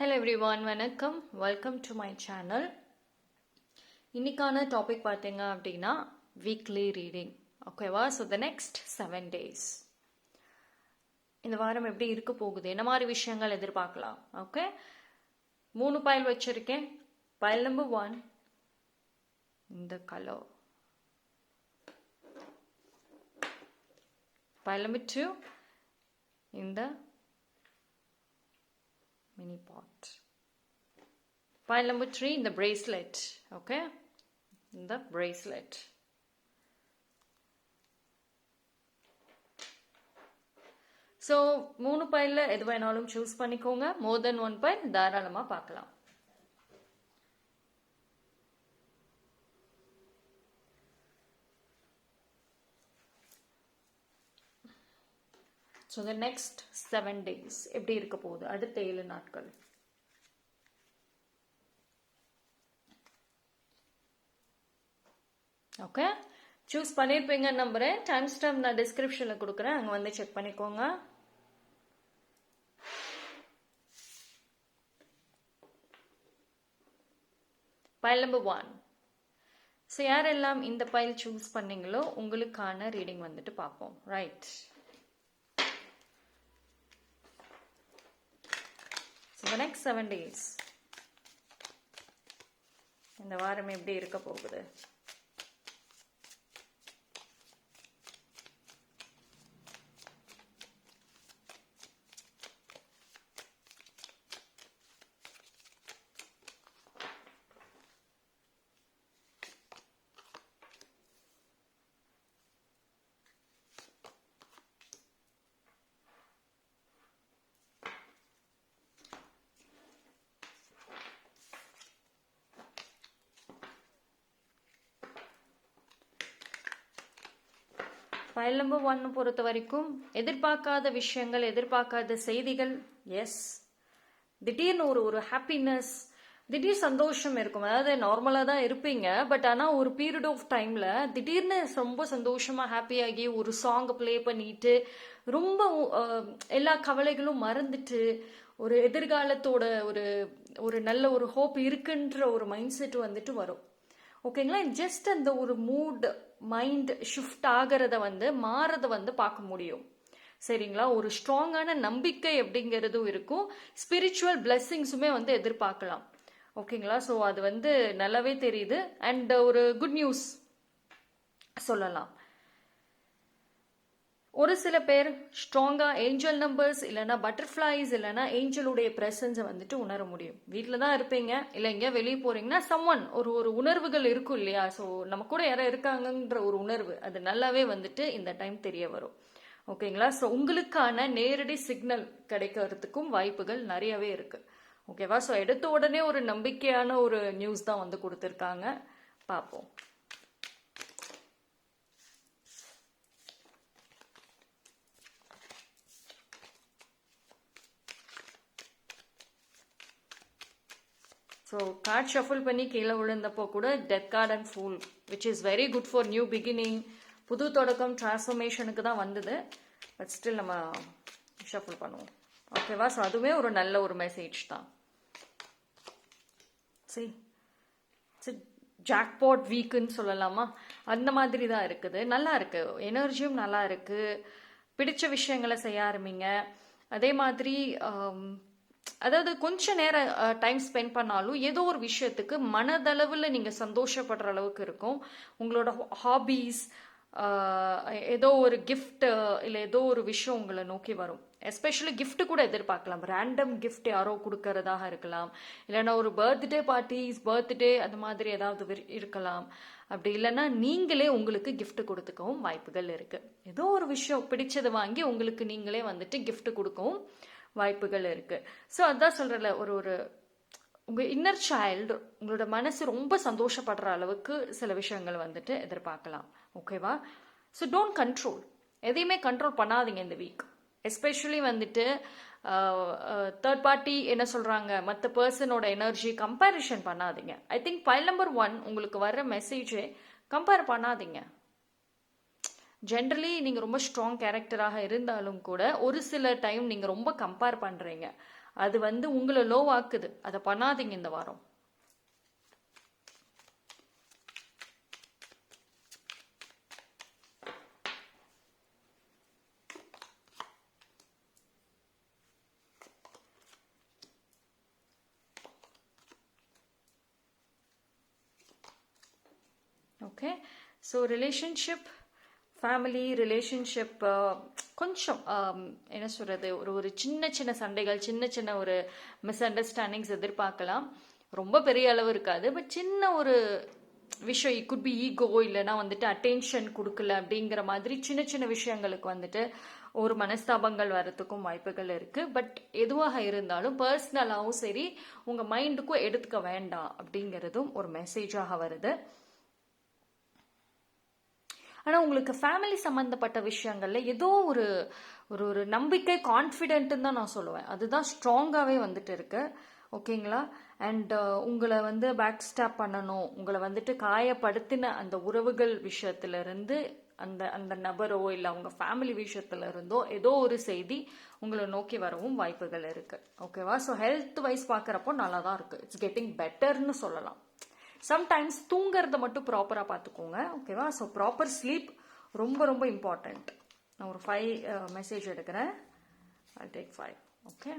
Hello everyone வணக்கம். Welcome to my channel இன்னைக்கான topic பார்த்தீங்க அப்படின்னா வீக்லி ரீடிங் ஓகேவா so the next seven days இந்த வாரம் எப்படி இருக்க போகுது? என்ன மாதிரி விஷயங்கள் எதிர்பார்க்கலாம்? ஓகே மூணு பைல் வச்சிருக்கேன். பைல் நம்பர் ஒன் இந்த கலர் pile நம்பர் டூ இந்த mini pot pile number three in the bracelet okay in the bracelet so மூணு பைலில் எது வேணாலும் சூஸ் பண்ணிக்கோங்க மோர் தென் ஒன் பைல் தாராளமாக பார்க்கலாம் so the next seven days எப்படி இருக்க போகுது? அடுத்த ஏழு நாட்கள். ஓகே சூஸ் பண்ணியிருப்பீங்க நம்புறேன் டைம் ஸ்டாம்ப் நான் டிஸ்கிரிப்ஷனில் கொடுக்குறேன். அங்கே வந்து செக் பண்ணிக்கோங்க. பைல் நம்பர் ஒன் ஸோ யாரெல்லாம் இந்த பைல் சூஸ் பண்ணீங்களோ உங்களுக்கான ரீடிங் வந்துட்டு பார்ப்போம். Right the next next seven days இந்த வாரம் எப்படி இருக்க போகுது? ஃபைல் நம்பர் ஒன் பொறுத்த வரைக்கும் எதிர்பார்க்காத விஷயங்கள் எதிர்பார்க்காத செய்திகள் எஸ் திடீர்னு ஒரு ஒரு ஹாப்பினஸ் திடீர் சந்தோஷம் இருக்கும். அதாவது நார்மலாக தான் இருப்பீங்க பட் ஆனால் ஒரு பீரியட் ஆஃப் டைமில் திடீர்னு ரொம்ப சந்தோஷமாக ஹாப்பியாகி ஒரு சாங் ப்ளே பண்ணிட்டு ரொம்ப எல்லா கவலைகளும் மறந்துட்டு ஒரு எதிர்காலத்தோட ஒரு ஒரு நல்ல ஒரு ஹோப் இருக்குன்ற ஒரு மைண்ட் செட் வந்துட்டு வரும். ஓகேங்களா ஜஸ்ட் அந்த ஒரு மூட் மைண்ட் ஷிஃப்ட் ஆகிறத வந்து மாறத வந்து பார்க்க முடியும். சரிங்களா? ஒரு ஸ்ட்ராங்கான நம்பிக்கை அப்படிங்கிறதும் இருக்கும். ஸ்பிரிச்சுவல் பிளெஸ்ஸிங்ஸுமே வந்து எதிர்பார்க்கலாம். ஓகேங்களா? ஸோ அது வந்து நல்லாவே தெரியுது. அண்ட் ஒரு குட் நியூஸ் சொல்லலாம். ஒரு சில பேர் ஸ்ட்ராங்காக ஏஞ்சல் நம்பர்ஸ் இல்லைனா பட்டர்ஃப்ளைஸ் இல்லைன்னா ஏஞ்சலுடைய ப்ரெசன்ஸை வந்துட்டு உணர முடியும். வீட்டில் தான் இருப்பீங்க. இல்லை எங்கேயா வெளியே போகிறீங்கன்னா சம்மன் ஒரு ஒரு உணர்வுகள் இருக்கும் இல்லையா? ஸோ நம்ம கூட யாரோ இருக்காங்கன்ற ஒரு உணர்வு. அது நல்லாவே வந்துட்டு இந்த டைம் தெரிய வரும். ஓகேங்களா ஸோ உங்களுக்கான நேரடி சிக்னல் கிடைக்கிறதுக்கும் வாய்ப்புகள் நிறையவே இருக்குது ஓகேவா ஸோ எடுத்த உடனே ஒரு நம்பிக்கையான ஒரு நியூஸ் தான் வந்து கொடுத்துருக்காங்க. பார்ப்போம். ஸோ கார்ட் ஷஃபிள் பண்ணி கீழே விழுந்தப்போ கூட death card and fool which is very good for new beginning புது தொடக்கம் டிரான்ஸ்ஃபர்மேஷனுக்கு தான் வந்தது. பட் ஸ்டில் நம்ம ஷஃபிள் பண்ணுவோம். ஓகேவா ஸோ அதுவுமே ஒரு நல்ல ஒரு மெசேஜ் தான். சரி சரி ஜாக்பாட் வீக்குன்னு சொல்லலாமா? அந்த மாதிரி தான் இருக்குது. நல்லா இருக்கு. எனர்ஜியும் நல்லா இருக்கு. பிடிச்ச விஷயங்களை செய்ய ஆரம்பிங்க. அதே மாதிரி um, அதாவது கொஞ்ச நேரம் டைம் ஸ்பெண்ட் பண்ணாலும் ஏதோ ஒரு விஷயத்துக்கு மனதளவில் நீங்கள் சந்தோஷப்படுற அளவுக்கு இருக்கும். உங்களோட ஹாபீஸ் ஏதோ ஒரு கிஃப்ட்டு இல்லை ஏதோ ஒரு விஷயம் உங்களை நோக்கி வரும். எஸ்பெஷலி கிஃப்ட் கூட எதிர்பார்க்கலாம். ரேண்டம் கிஃப்ட் யாரோ கொடுக்கறதாக இருக்கலாம். இல்லைன்னா ஒரு பர்த்டே பார்ட்டிஸ் பர்த்டே அது மாதிரி ஏதாவது இருக்கலாம். அப்படி இல்லைன்னா நீங்களே உங்களுக்கு கிஃப்ட் கொடுத்துக்கவும் வாய்ப்புகள் இருக்கு. ஏதோ ஒரு விஷயம் பிடிச்சது வாங்கி உங்களுக்கு நீங்களே வந்துட்டு கிஃப்ட் கொடுக்கவும் வாய்ப்புகள் இருக்குது ஸோ அதான் சொல்கிறல ஒரு ஒரு உங்கள் இன்னர் சைல்டு உங்களோட மனசு ரொம்ப சந்தோஷப்படுற அளவுக்கு சில விஷயங்கள் வந்துட்டு எதிர்பார்க்கலாம். ஓகேவா ஸோ டோன்ட் கண்ட்ரோல் எதையுமே கண்ட்ரோல் பண்ணாதீங்க இந்த வீக் எஸ்பெஷலி வந்துட்டு தேர்ட் பார்ட்டி என்ன சொல்கிறாங்க மற்ற பர்சனோட எனர்ஜி கம்பேரிஷன் பண்ணாதீங்க. I think pile number one உங்களுக்கு வர்ற மெசேஜே கம்பேர் பண்ணாதீங்க. ஜென்ரலி நீங்கள் ரொம்ப ஸ்ட்ராங் கேரக்டராக இருந்தாலும் கூட ஒரு சில டைம் நீங்கள் ரொம்ப கம்பேர் பண்ணுறீங்க அது வந்து உங்களை லோவாக்குது அதை பண்ணாதீங்க இந்த வாரம். Okay so relationship family relationship uh, கொஞ்சம் um, என்ன சொல்கிறது ஒரு ஒரு சின்ன சின்ன சண்டைகள் சின்ன சின்ன ஒரு மிஸ் அண்டர்ஸ்டாண்டிங்ஸ் எதிர்பார்க்கலாம். ரொம்ப பெரிய அளவு இருக்காது. பட் சின்ன ஒரு விஷயம் இட் குட் பி ஈகோ இல்லைனா வந்துட்டு அட்டென்ஷன் கொடுக்கல அப்படிங்கிற மாதிரி சின்ன சின்ன விஷயங்களுக்கு வந்துட்டு ஒரு மனஸ்தாபங்கள் வர்றதுக்கும் வாய்ப்புகள் இருக்கு. பட் எதுவாக இருந்தாலும் பர்சனலாகவும் சரி உங்க மைண்டுக்கும் எடுத்துக்க வேண்டாம் அப்படிங்கிறதும் ஒரு மெசேஜாக வருது. ஆனால் உங்களுக்கு ஃபேமிலி சம்மந்தப்பட்ட விஷயங்களில் ஏதோ ஒரு ஒரு ஒரு நம்பிக்கை கான்ஃபிடென்ட்டுன்னு தான் நான் சொல்லுவேன். அதுதான் ஸ்ட்ராங்காகவே வந்துட்டு இருக்கு. ஓகேங்களா? அண்ட் uh, உங்களை வந்து பேக் ஸ்டாப் பண்ணணும். உங்களை வந்துட்டு காயப்படுத்தின அந்த உறவுகள் விஷயத்துலருந்து அந்த அந்த நபரோ இல்லை அவங்க ஃபேமிலி விஷயத்துல இருந்தோ ஏதோ ஒரு செய்தி உங்களை நோக்கி வரவும் வாய்ப்புகள் இருக்கு. ஓகேவா? ஸோ ஹெல்த் வைஸ் பார்க்குறப்போ நல்லா தான் இருக்கு. இட்ஸ் கெட்டிங் பெட்டர்னு சொல்லலாம். சம்டைம்ஸ் தூங்குறத மட்டும் ப்ராப்பராக பார்த்துக்கோங்க ஓகேவா ஸோ ப்ராப்பர் ஸ்லீப் ரொம்ப ரொம்ப இம்பார்ட்டண்ட் நான் ஒரு ஃபைவ் மெசேஜ் எடுக்கிறேன். I take five okay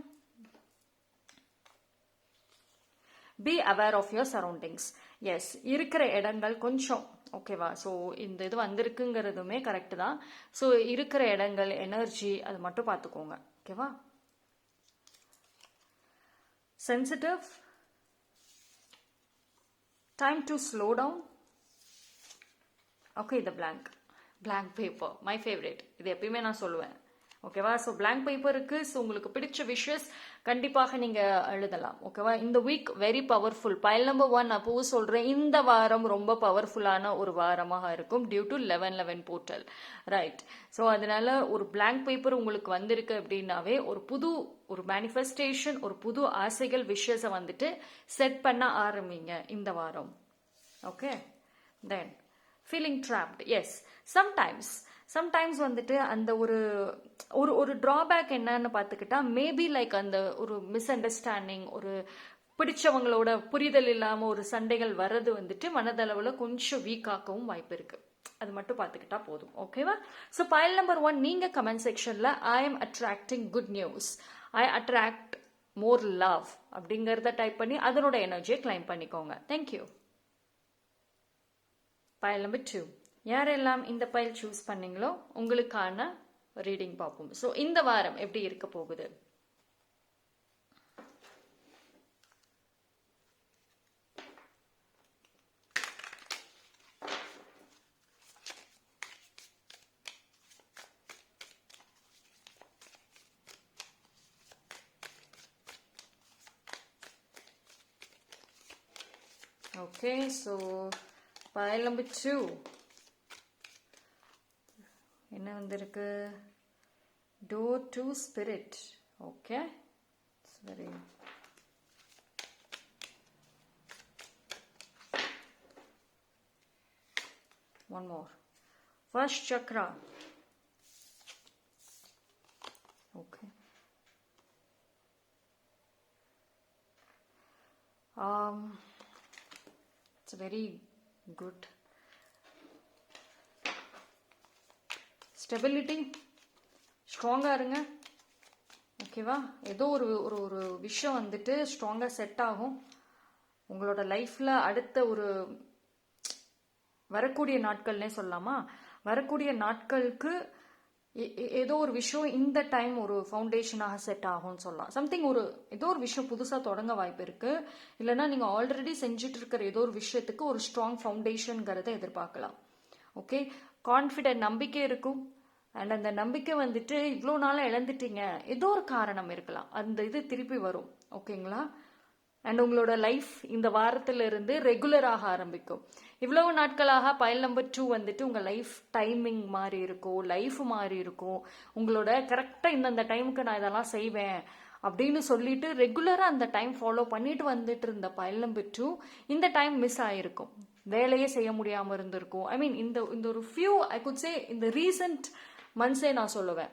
be aware of your surroundings yes இருக்கிற இடங்கள் கொஞ்சம் ஓகேவா ஸோ இந்த இது வந்திருக்குங்கிறதுமே கரெக்டு தான். ஸோ இருக்கிற இடங்கள் எனர்ஜி அது மட்டும் பார்த்துக்கோங்க ஓகேவா sensitive time to slow down? Okay the blank. Blank paper my favourite இது எப்பயுமே நான் சொல்லுவேன். ஓகேவா ஸோ பிளாங்க் பேப்பருக்கு ஸோ உங்களுக்கு பிடிச்ச விஷஸ் கண்டிப்பாக நீங்கள் எழுதலாம். ஓகேவா இந்த week very powerful pile number one அப்போ சொல்கிறேன் இந்த வாரம் ரொம்ப பவர்ஃபுல்லான ஒரு வாரமாக இருக்கும் due to eleven eleven portal right so அதனால ஒரு பிளாங்க் பேப்பர் உங்களுக்கு வந்திருக்கு அப்படின்னாவே ஒரு புது ஒரு மேனிஃபெஸ்டேஷன் ஒரு புது ஆசைகள் விஷஸை வந்துட்டு செட் பண்ண ஆரம்பிங்க இந்த வாரம். Okay then feeling trapped yes sometimes sometimes வந்துட்டு அந்த ஒரு ஒரு ஒரு ட்ராபேக் என்னன்னு பார்த்துக்கிட்டா மேபி லைக் அந்த ஒரு மிஸ் அண்டர்ஸ்டாண்டிங் ஒரு பிடிச்சவங்களோட புரிதல் இல்லாமல் ஒரு சண்டைகள் வர்றது வந்துட்டு மனதளவில் கொஞ்சம் வீக் ஆக்கவும் வாய்ப்பு இருக்கு. அது மட்டும் பார்த்துக்கிட்டா போதும். ஓகேவா ஸோ பயல் நம்பர் ஒன் நீங்கள் கமெண்ட் செக்ஷனில் I am attracting good news I attract more love அப்படிங்கிறத டைப் பண்ணி அதனோட எனர்ஜியை கிளைம் பண்ணிக்கோங்க. தேங்க்யூ பயல் நம்பர் டூ யாரெல்லாம் இந்த பயல் சூஸ் பண்ணீங்களோ உங்களுக்கான ரீடிங் பார்ப்போம். ஸோ இந்த வாரம் எப்படி இருக்க போகுது? Okay so pile number two என்ன வந்திருக்கு door to spirit okay very one more first chakra okay um it's very good stability ஸ்ட்ராங்காக இருங்க. ஓகேவா ஏதோ ஒரு ஒரு ஒரு விஷயம் வந்துட்டு ஸ்ட்ராங்காக செட் ஆகும். உங்களோட லைஃப்பில் அடுத்த ஒரு வரக்கூடிய நாட்கள்னே சொல்லலாமா? வரக்கூடிய நாட்களுக்கு ஏதோ ஒரு விஷயம் இந்த டைம் ஒரு ஃபவுண்டேஷனாக செட் ஆகும்னு சொல்லலாம். சம்திங் ஒரு ஏதோ ஒரு விஷயம் புதுசாக தொடங்க வாய்ப்பு இருக்கு. இல்லைன்னா நீங்கள் ஆல்ரெடி செஞ்சுட்டு இருக்கிற ஏதோ ஒரு விஷயத்துக்கு ஒரு ஸ்ட்ராங் ஃபவுண்டேஷனுங்கிறத எதிர்பார்க்கலாம். ஓகே கான்ஃபிடென்ட் நம்பிக்கை இருக்கும். அண்ட் அந்த நம்பிக்கை வந்துட்டு இவ்வளோ நாளாக இழந்துட்டீங்க. ஏதோ ஒரு காரணம் இருக்கலாம். அந்த இது திருப்பி வரும். ஓகேங்களா அண்ட் உங்களோட லைஃப் இந்த வாரத்திலிருந்து ரெகுலராக ஆரம்பிக்கும். இவ்வளவு நாட்களாக பயல் நம்பர் டூ வந்துட்டு உங்கள் லைஃப் டைமிங் மாதிரி இருக்கும் லைஃப் மாதிரி இருக்கும் உங்களோட கரெக்டாக இந்தந்த டைமுக்கு நான் இதெல்லாம் செய்வேன் அப்படின்னு சொல்லிட்டு ரெகுலராக அந்த டைம் ஃபாலோ பண்ணிட்டு வந்துட்டு இருந்த பயல் நம்பர் டூ இந்த டைம் மிஸ் ஆகிருக்கும் வேலையே செய்ய முடியாமல் இருந்திருக்கும். ஐ மீன் இந்த இந்த ஒரு ஃபியூ ஐ குட் சே இந்த ரீசன்ட் மந்த்ஸே நான் சொல்லுவேன்.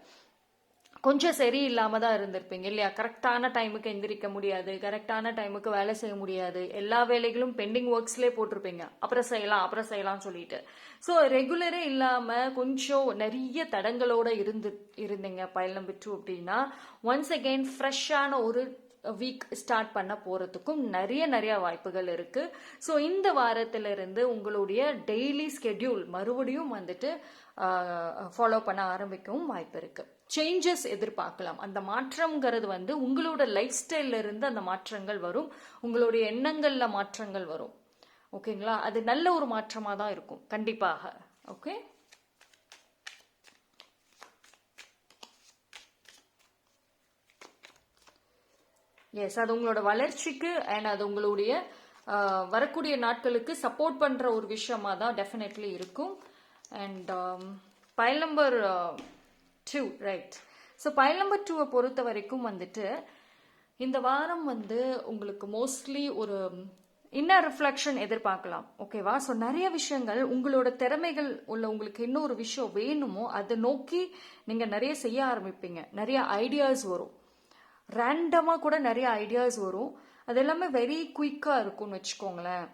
கொஞ்சம் சரியில்லாம தான் இருந்திருப்பீங்க இல்லையா? கரெக்டான டைமுக்கு எந்திரிக்க முடியாது கரெக்டான டைமுக்கு வேலை செய்ய முடியாது. எல்லா வேலைகளும் பெண்டிங் ஒர்க்ஸ்லேயே போட்டிருப்பீங்க. அப்புறம் செய்யலாம் அப்புறம் செய்யலாம்னு சொல்லிட்டு. ஸோ ரெகுலரே இல்லாமல் கொஞ்சம் நிறைய தடங்களோட இருந்து இருந்தீங்க பைல் நம்பர் டூ அப்படின்னா ஒன்ஸ் அகெயின் ஃப்ரெஷ்ஷான ஒரு வீக் ஸ்டார்ட் பண்ண போகிறதுக்கும் நிறைய நிறைய வாய்ப்புகள் இருக்குது ஸோ இந்த வாரத்திலிருந்து உங்களுடைய டெய்லி ஸ்கெட்யூல் மறுபடியும் வந்துட்டு ஃபாலோ பண்ண ஆரம்பிக்கவும் வாய்ப்பு இருக்குது சேஞ்சஸ் எதிர்பார்க்கலாம். அந்த மாற்றம்ங்கிறது வந்து உங்களோட லைஃப் ஸ்டைல்ல இருந்து அந்த மாற்றங்கள் வரும். உங்களுடைய எண்ணங்கள்ல மாற்றங்கள் வரும். ஓகேங்களா அது நல்ல ஒரு மாற்றமாக தான் இருக்கும். கண்டிப்பாக. ஓகே எஸ் அது உங்களோட வளர்ச்சிக்கு அண்ட் அது உங்களுடைய வரக்கூடிய நாட்களுக்கு சப்போர்ட் பண்ற ஒரு விஷயமா தான் டெஃபினெட்லி இருக்கும். And pile number two right so pile number டூவை பொறுத்த வரைக்கும் வந்துட்டு இந்த வாரம் வந்து உங்களுக்கு மோஸ்ட்லி ஒரு இன்னர் ரிஃப்ளெக்ஷன் எதிர்பார்க்கலாம். ஓகேவா ஸோ நிறைய விஷயங்கள் உங்களோட திறமைகள் உள்ள உங்களுக்கு என்ன ஒரு விஷயம் வேணுமோ அதை நோக்கி நீங்கள் நிறைய செய்ய ஆரம்பிப்பீங்க. நிறைய ஐடியாஸ் வரும். ரேண்டமாக கூட நிறைய ஐடியாஸ் வரும். அது எல்லாமே வெரி குயிக்காக இருக்கும்னு வச்சுக்கோங்களேன்.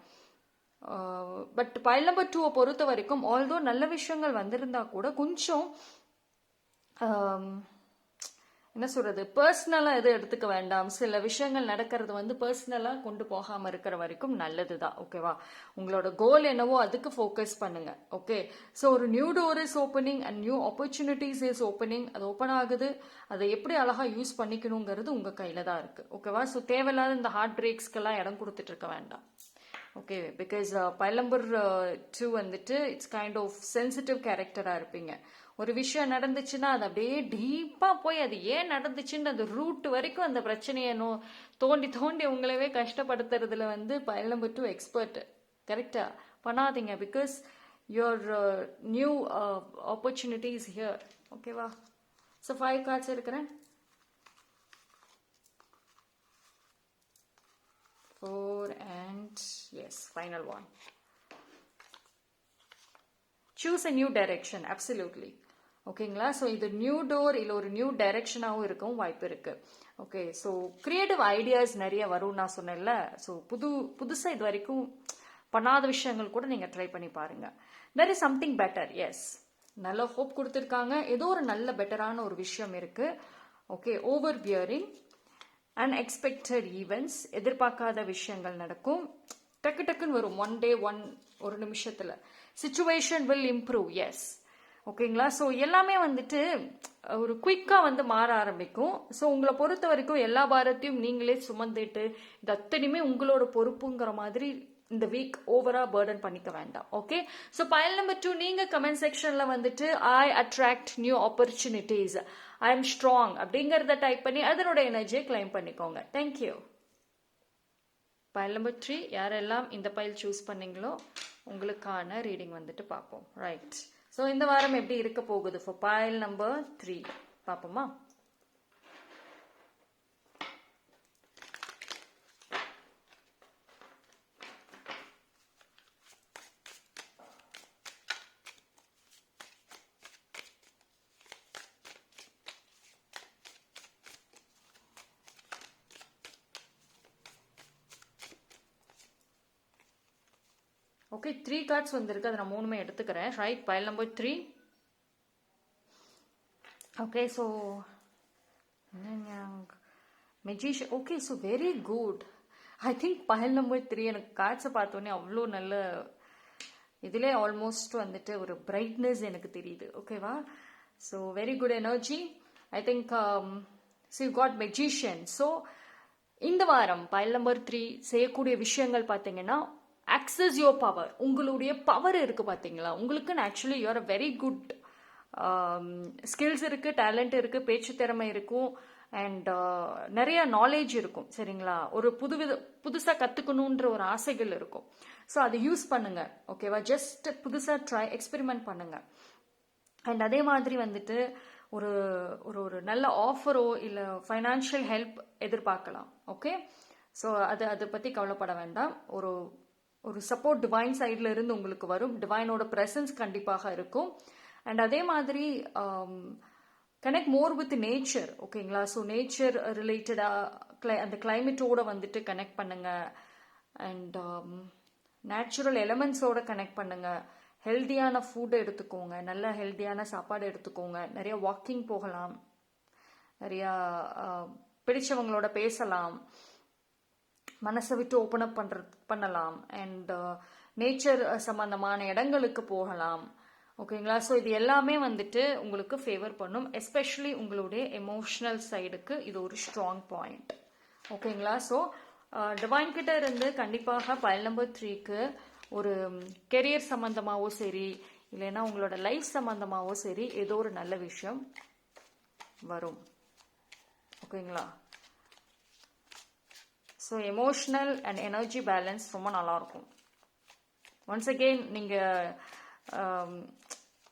பட் பைல் நம்பர் டூவை பொறுத்த வரைக்கும் ஆல்தோ நல்ல விஷயங்கள் வந்திருந்தா கூட கொஞ்சம் Um, என்ன சொல்றது? பர்சனலாக எதுவும் எடுத்துக்க வேண்டாம். சில விஷயங்கள் நடக்கிறது வந்து பர்சனலாக கொண்டு போகாமல் இருக்கிற வரைக்கும் நல்லது தான் ஓகேவா உங்களோட கோல் என்னவோ அதுக்கு ஃபோக்கஸ் பண்ணுங்க. ஓகே ஸோ ஒரு new door is opening and new opportunities is opening அது ஓப்பன் ஆகுது. அதை எப்படி அழகாக யூஸ் பண்ணிக்கணுங்கிறது உங்கள் கையில் தான் இருக்குது ஓகேவா ஸோ தேவையில்லாத இந்த ஹார்ட் பிரேக்ஸ்க்கெல்லாம் இடம் கொடுத்துட்டு இருக்க வேண்டாம். Okay because uh, pile number uh, two வந்துட்டு இட்ஸ் கைண்ட் ஆஃப் சென்சிட்டிவ் கேரக்டராக இருப்பீங்க. ஒரு விஷயம் நடந்துச்சுன்னா அது அப்படியே டீப்பாக போய் அது ஏன் நடந்துச்சுன்னு அந்த ரூட் வரைக்கும் அந்த பிரச்சனையை நோ தோண்டி தோண்டி உங்களவே கஷ்டப்படுத்துறதுல வந்து பைலம்பர் டூ எக்ஸ்பர்ட் கரெக்டா பண்ணாதீங்க because your new opportunities here ஓகேவா ஸோ ஃபைவ் கார்ட்ஸ் இருக்கிறேன். Four and yes final one. Choose a new direction. Absolutely. ஓகேங்களா? ஸோ இது நியூ டோர் இல்லை ஒரு நியூ டைரக்ஷனாகவும் இருக்கும் வாய்ப்பு இருக்கு. ஓகே ஸோ கிரியேட்டிவ் ஐடியாஸ் நிறைய வரும்னு நான் சொன்னேன்ல. ஸோ புது புதுசாக இது வரைக்கும் பண்ணாத விஷயங்கள் கூட நீங்கள் ட்ரை பண்ணி பாருங்க. There is something better yes நல்ல ஹோப் கொடுத்துருக்காங்க. ஏதோ ஒரு நல்ல பெட்டரான ஒரு விஷயம் இருக்கு. Okay overbearing unexpected events எதிர்பார்க்காத விஷயங்கள் நடக்கும். டக்கு டக்குன்னு வரும் ஒன் டே ஒன் ஒரு நிமிஷத்தில். சுச்சுவேஷன் வில் இம்ப்ரூவ் எஸ் ஓகேங்களா? ஸோ எல்லாமே வந்துட்டு ஒரு குயிக்காக வந்து மாற ஆரம்பிக்கும். ஸோ உங்களை பொறுத்த வரைக்கும் எல்லா பாரத்தையும் நீங்களே சுமந்துட்டு இது அத்தனையுமே உங்களோட பொறுப்புங்கிற மாதிரி இந்த வீக் ஓவரா பேர்டன் பண்ணிக்க வேண்டாம். Okay so pile number two நீங்க கமெண்ட் செக்ஷன்ல வந்துட்டு I attract new opportunities I am strong அப்படிங்கறத டைப் பண்ணி அதனோட எனர்ஜியை கிளைம் பண்ணிக்கோங்க. தேங்க்யூ பயல் நம்பர் த்ரீ யாரெல்லாம் இந்த பயல் சூஸ் பண்ணீங்களோ உங்களுக்கான ரீடிங் வந்துட்டு பார்ப்போம். ரைட் ஸோ இந்த வாரம் எப்படி இருக்க போகுது? ஃபார் பாயில் நம்பர் த்ரீ பார்ப்போமா? ஓகே த்ரீ கார்ட்ஸ் வந்திருக்கு. அதை நான் மூணுமே எடுத்துக்கிறேன். Right pile number three okay so magician okay so very good I think pile number three எனக்கு கார்ட்ஸை பார்த்தோன்னே அவ்வளோ நல்ல இதிலே ஆல்மோஸ்ட் வந்துட்டு ஒரு பிரைட்னஸ் எனக்கு தெரியுது. ஓகேவா so very good energy I think see you got magician so இந்த வாரம் பயல் நம்பர் த்ரீ செய்யக்கூடிய விஷயங்கள் பார்த்தீங்கன்னா ஆக்சஸ் யோர் பவர் உங்களுடைய பவர் இருக்குது பார்த்தீங்களா உங்களுக்குன்னு actually you're a very good skills um, இருக்குது டேலண்ட் இருக்குது பேச்சு திறமை இருக்கும் அண்ட் uh, நிறைய நாலேஜ் இருக்கும் சரிங்களா? ஒரு புதுவித புதுசாக கற்றுக்கணுன்ற ஒரு ஆசைகள் இருக்கும். ஸோ அதை யூஸ் பண்ணுங்க ஓகேவா ஜஸ்ட் புதுசாக ட்ரை எக்ஸ்பெரிமெண்ட் பண்ணுங்க. அண்ட் அதே மாதிரி வந்துட்டு ஒரு ஒரு ஒரு நல்ல ஆஃபரோ இல்லை ஃபைனான்ஷியல் ஹெல்ப் எதிர்பார்க்கலாம் ஓகே ஸோ அது அதை பற்றி கவலைப்பட வேண்டாம். ஒரு ஒரு சப்போர்ட் டிவைன் சைடில் இருந்து உங்களுக்கு வரும். டிவைனோட ப்ரெசன்ஸ் கண்டிப்பாக இருக்கும். அண்ட் அதே மாதிரி கனெக்ட் மோர் வித் நேச்சர் ஓகேங்களா ஸோ நேச்சர் ரிலேட்டடாக அந்த கிளைமேட்டோட வந்துட்டு கனெக்ட் பண்ணுங்க. அண்ட் நேச்சுரல் எலமெண்ட்ஸோட கனெக்ட் பண்ணுங்க. ஹெல்த்தியான ஃபுட் எடுத்துக்கோங்க. நல்ல ஹெல்த்தியான சாப்பாடு எடுத்துக்கோங்க. நிறைய வாக்கிங் போகலாம். நிறையா uh, பிடிச்சவங்களோட பேசலாம். மனசை விட்டு ஓப்பன் அப் பண்ற பண்ணலாம். அண்ட் நேச்சர் சம்மந்தமான இடங்களுக்கு போகலாம். ஓகேங்களா ஸோ இது எல்லாமே வந்துட்டு உங்களுக்கு ஃபேவர் பண்ணும். எஸ்பெஷலி உங்களுடைய எமோஷ்னல் சைடுக்கு இது ஒரு ஸ்ட்ராங் பாயிண்ட் ஓகேங்களா ஸோ டிவைன் கிட்ட இருந்து கண்டிப்பாக பயல் நம்பர் த்ரீக்கு ஒரு கெரியர் சம்மந்தமாகவோ சரி இல்லைன்னா உங்களோட லைஃப் சம்மந்தமாகவோ சரி ஏதோ ஒரு நல்ல விஷயம் வரும். ஓகேங்களா so emotional and energy balance ரொம்ப நல்லாயிருக்கும் ஒன்ஸ் அகெயின் நீங்கள் um,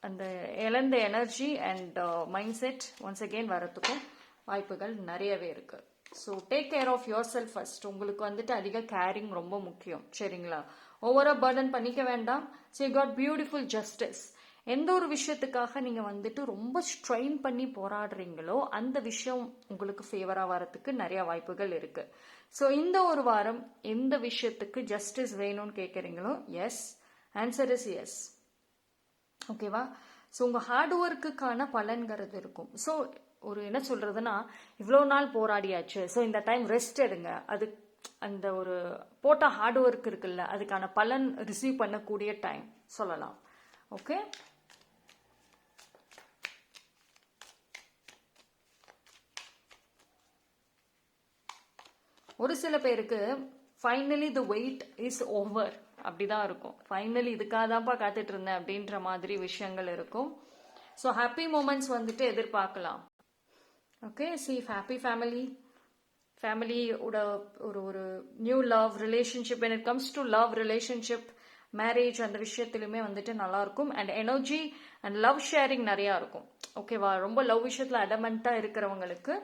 அந்த இழந்த energy and mindset once again வரத்துக்கும் வாய்ப்புகள் நிறையவே இருக்குது so take care of yourself first உங்களுக்கு வந்துட்டு அதிக கேரிங் ரொம்ப முக்கியம். சரிங்களா? ஓவரா பர்டன் பண்ணிக்க வேண்டாம். ஸோ காட் பியூட்டிஃபுல் ஜஸ்டிஸ் எந்த ஒரு விஷயத்துக்காக நீங்கள் வந்துட்டு ரொம்ப ஸ்ட்ரெயின் பண்ணி போராடுறீங்களோ அந்த விஷயம் உங்களுக்கு ஃபேவராக வரதுக்கு நிறைய வாய்ப்புகள் இருக்குது ஸோ இந்த ஒரு வாரம் எந்த விஷயத்துக்கு ஜஸ்டிஸ் வேணும்னு கேட்குறீங்களோ எஸ் ஆன்சர் இஸ் எஸ் ஓகேவா ஸோ உங்கள் ஹார்ட் ஒர்க்குக்கான பலன்கிறது இருக்கும். ஸோ ஒரு என்ன சொல்றதுன்னா இவ்வளோ நாள் போராடியாச்சு. ஸோ இந்த டைம் ரெஸ்ட் எடுங்க. அது அந்த ஒரு போட்ட ஹார்ட் ஒர்க் இருக்குல்ல அதுக்கான பலன் ரிசீவ் பண்ணக்கூடிய டைம் சொல்லலாம். ஓகே ஒரு சில பேருக்கு finally the wait is over அப்படிதான் இருக்கும். ஃபைனலி இதுக்காக தான்ப்பா காத்துட்டு இருந்தேன் அப்படின்ற மாதிரி விஷயங்கள் இருக்கும். ஸோ ஹாப்பி மூமெண்ட்ஸ் வந்துட்டு எதிர்பார்க்கலாம். ஓகே சி ஹாப்பி ஃபேமிலி ஃபேமிலியோட ஒரு ஒரு new love relationship in it comes to love relationship marriage அந்த விஷயத்துலையுமே வந்துட்டு நல்லா இருக்கும் and energy and love sharing நிறையா இருக்கும். ஓகேவா ரொம்ப லவ் விஷயத்தில் அடமெண்ட்டாக இருக்கிறவங்களுக்கு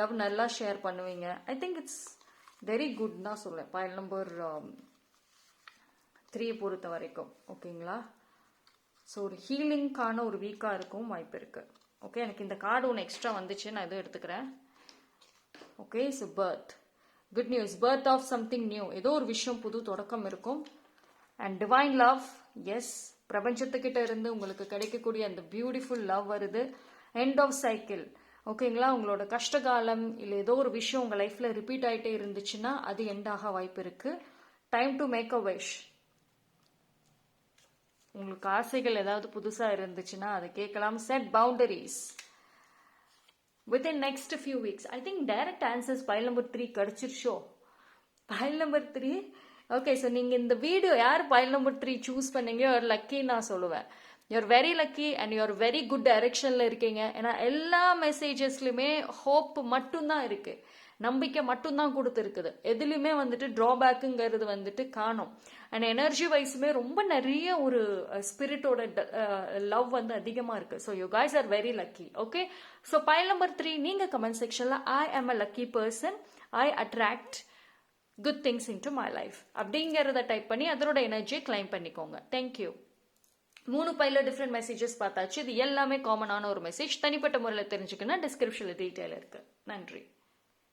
லவ் நல்லா ஷேர் பண்ணுவீங்க. I think it's very good தான் சொல்லுவேன் பாயிண்ட் நம்பர் த்ரீ பொறுத்த வரைக்கும். ஓகேங்களா ஸோ ஒரு ஹீலிங்க்கான ஒரு வீக்காக இருக்கும் வாய்ப்பு இருக்குது ஓகே எனக்கு இந்த கார்டு ஒன்று எக்ஸ்ட்ரா வந்துச்சு. நான் எதுவும் எடுத்துக்கிறேன். Okay so birth good news birth of something new ஏதோ ஒரு விஷயம் புது தொடக்கம் இருக்கும். அண்ட் டிவைன் லவ் எஸ் பிரபஞ்சத்துக்கிட்ட இருந்து உங்களுக்கு கிடைக்கக்கூடிய அந்த பியூட்டிஃபுல் லவ் வருது. எண்ட் ஆஃப் சைக்கிள் ஓகேங்களா? உங்களோட கஷ்டகாலம் இல்லை ஏதோ ஒரு விஷயம் உங்கள் லைஃப்பில் ரிப்பீட் ஆகிட்டே இருந்துச்சுன்னா அது எண்ட் ஆக வாய்ப்பு இருக்குது time to make a wish உங்களுக்கு ஆசைகள் ஏதாவது புதுசாக இருந்துச்சுன்னா அதை கேட்கலாம். Set boundaries within next few weeks I think direct answers pile number three கிடச்சிருச்சோ? Pile number three okay so நீங்கள் இந்த வீடியோ யார் பைல் நம்பர் த்ரீ சூஸ் பண்ணீங்க ஒரு லக்கி நான் சொல்லுவேன். You're very lucky and you're very good டைரக்ஷனில் இருக்கீங்க. ஏன்னா எல்லா மெசேஜஸ்லையுமே ஹோப் மட்டும்தான் இருக்குது நம்பிக்கை மட்டும்தான் கொடுத்துருக்குது. எதுலையுமே வந்துட்டு ட்ராபேக்குங்கிறது வந்துட்டு காணும். அண்ட் எனர்ஜி வைஸுமே ரொம்ப நிறைய ஒரு ஸ்பிரிட்டோட லவ் வந்து அதிகமாக இருக்குது so you guys are very lucky okay so pile number three நீங்கள் கமெண்ட் செக்ஷனில் I am a lucky person I attract good things into my life அப்படிங்கிறத டைப் பண்ணி அதனோட எனர்ஜியை கிளைம் பண்ணிக்கோங்க. தேங்க்யூ மூணு பைல டிஃப்ரெண்ட் மெசேஜஸ் பார்த்தாச்சு. இது எல்லாமே காமனான ஒரு மெசேஜ் தனிப்பட்ட முறையில் தெரிஞ்சுக்கணும் டிஸ்கிரிப்ஷனில் டீட்டெயில் இருக்கு. நன்றி.